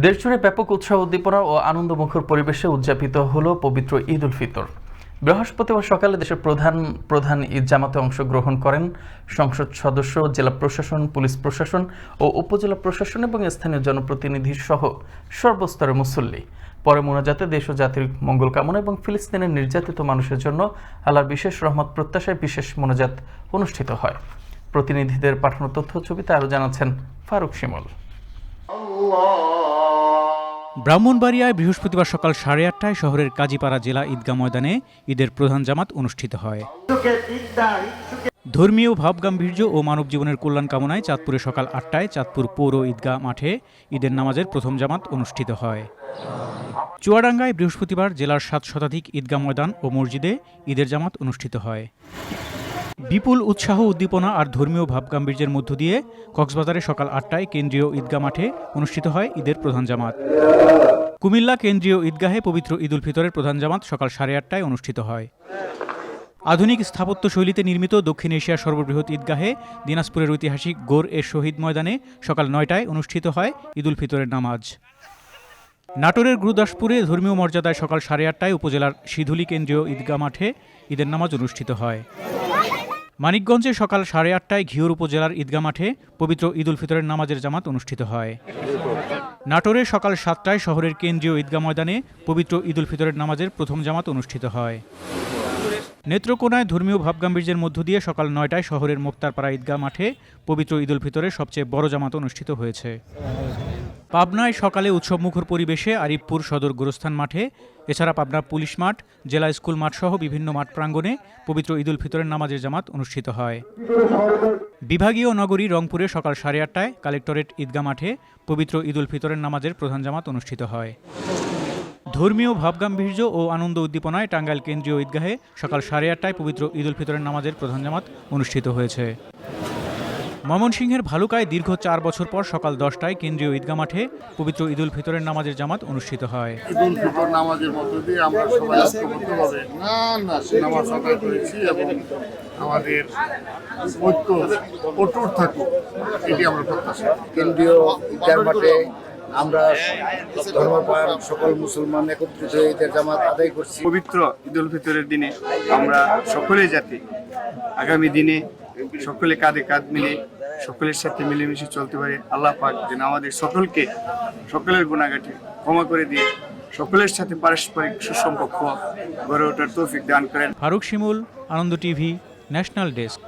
দেশজুড়ে ব্যাপক উৎসাহ উদ্দীপনা ও আনন্দমুখর পরিবেশে উদযাপিত হল পবিত্র ঈদ উল ফিতর। বৃহস্পতিবার সকালে দেশের প্রধান প্রধান ঈদ জামাতে অংশগ্রহণ করেন সংসদ সদস্য, জেলা প্রশাসন, পুলিশ প্রশাসন ও উপজেলা প্রশাসন এবং স্থানীয় জনপ্রতিনিধি সহ সর্বস্তরের মুসল্লি। পরে মোনাজাতে দেশ ও জাতির মঙ্গল কামনা এবং ফিলিস্তিনের নির্যাতিত মানুষের জন্য আল্লাহর বিশেষ রহমত প্রত্যাশায় বিশেষ মোনাজাত অনুষ্ঠিত হয়। প্রতিনিধিদের পাঠানো তথ্য ছবিতে আরও জানাচ্ছেন ফারুক শিমল। ব্রাহ্মণবাড়িয়ায় বৃহস্পতিবার সকাল সাড়ে আটটায় শহরের কাজীপাড়া জেলা ঈদগাহ ময়দানে ঈদের প্রধান জামাত অনুষ্ঠিত হয়। ধর্মীয় ভাবগাম্ভীর্য ও মানব জীবনের কল্যাণ কামনায় চাঁদপুরে সকাল আটটায় চাঁদপুর পৌর ঈদগাহ মাঠে ঈদের নামাজের প্রথম জামাত অনুষ্ঠিত হয়। চুয়াডাঙ্গায় বৃহস্পতিবার জেলার সাত শতাধিক ঈদগাহ ময়দান ও মসজিদে ঈদের জামাত অনুষ্ঠিত হয়। বিপুল উৎসাহ, উদ্দীপনা আর ধর্মীয় ভাবগাম্ভীর্যের মধ্য দিয়ে কক্সবাজারে সকাল আটটায় কেন্দ্রীয় ঈদগাহ মাঠে অনুষ্ঠিত হয় ঈদের প্রধান জামাত। কুমিল্লা কেন্দ্রীয় ঈদগাহে পবিত্র ঈদুল ফিতরের প্রধান জামাত সকাল সাড়ে আটটায় অনুষ্ঠিত হয়। আধুনিক স্থাপত্য শৈলীতে নির্মিত দক্ষিণ এশিয়ার সর্ববৃহৎ ঈদগাহে দিনাজপুরের ঐতিহাসিক গোর এ শহীদ ময়দানে সকাল নয়টায় অনুষ্ঠিত হয় ঈদুল ফিতরের নামাজ। নাটোরের গুরুদাসপুরে ধর্মীয় মর্যাদায় সকাল সাড়ে আটটায় উপজেলার সিধুলি কেন্দ্রীয় ঈদগাহ মাঠে ঈদের নামাজ অনুষ্ঠিত হয়। মানিকগঞ্জে সকাল সাড়ে আটটায় ঘিওর উপজেলার ঈদগা মাঠে পবিত্র ঈদুল ফিতরের নামাজের জামাত অনুষ্ঠিত হয়। নাটোরে সকাল সাতটায় শহরের কেন্দ্রীয় ঈদগাহ ময়দানে পবিত্র ঈদুল ফিতরের নামাজের প্রথম জামাত অনুষ্ঠিত হয়। নেত্রকোনায় ধর্মীয় ভাবগাম্ভীর্যের মধ্য দিয়ে সকাল নয়টায় শহরের মুক্তারপাড়া ঈদগাহ মাঠে পবিত্র ঈদুল ফিতরের সবচেয়ে বড় জামাত অনুষ্ঠিত হয়েছে। পাবনায় সকালে উৎসবমুখর পরিবেশে আরিফপুর সদর গোরস্থান মাঠে, এছাড়া পাবনা পুলিশ মাঠ, জেলা স্কুল মাঠ সহ বিভিন্ন মাঠ প্রাঙ্গণে পবিত্র ঈদুল ফিতরের নামাজের জামাত অনুষ্ঠিত হয়। বিভাগীয় নগরী রংপুরে সকাল সাড়ে আটটায় কালেক্টরেট ঈদগা মাঠে পবিত্র ঈদুল ফিতরের নামাজের প্রধান জামাত অনুষ্ঠিত হয়। ধর্মীয় ভাবগাম্ভীর্য ও আনন্দ উদ্দীপনায় টাঙ্গাইল কেন্দ্রীয় ঈদগাহে সকাল সাড়ে আটটায় পবিত্র ঈদুল ফিতরের নামাজের প্রধান জামাত অনুষ্ঠিত হয়েছে। ময়মনসিংহের ভালুকায় দীর্ঘ চার বছর পর সকাল দশটায় কেন্দ্রীয় ঈদগা মাঠে পবিত্র ঈদুল ফিতরের নামাজের জামাত অনুষ্ঠিত হয়। ঈদুল ফিতর নামাজের মধ্য দিয়ে আমরা সবাই ঐক্যবদ্ধভাবে না না নামাজ আদায় করেছি এবং আমাদের ঐক্য অটুট থাকুক এটি আমরা প্রত্যাশা কেন্দ্রীয় ঈদগাহ মাঠে আমরা ধর্মপ্রাণ সকল মুসলমান একত্রিত হয়ে ঈদের জামাত আদায় করছি। পবিত্র ঈদুল ফিতরের দিনে আমরা সকলে যাতে আগামী দিনে সকলে কাঁধে কাঁধ মিলে সকলের সাথে মিলেমিশে চলতে পারি। আল্লাহ পাক যেন আমাদের সকলকে সকলের গুণাগাটি ক্ষমা করে দিয়ে সকলের সাথে পারস্পরিক সুসম্পর্ক গড়ে ওঠার তৌফিক দান করেন। Faruk Shimul, Ananda TV, national desk.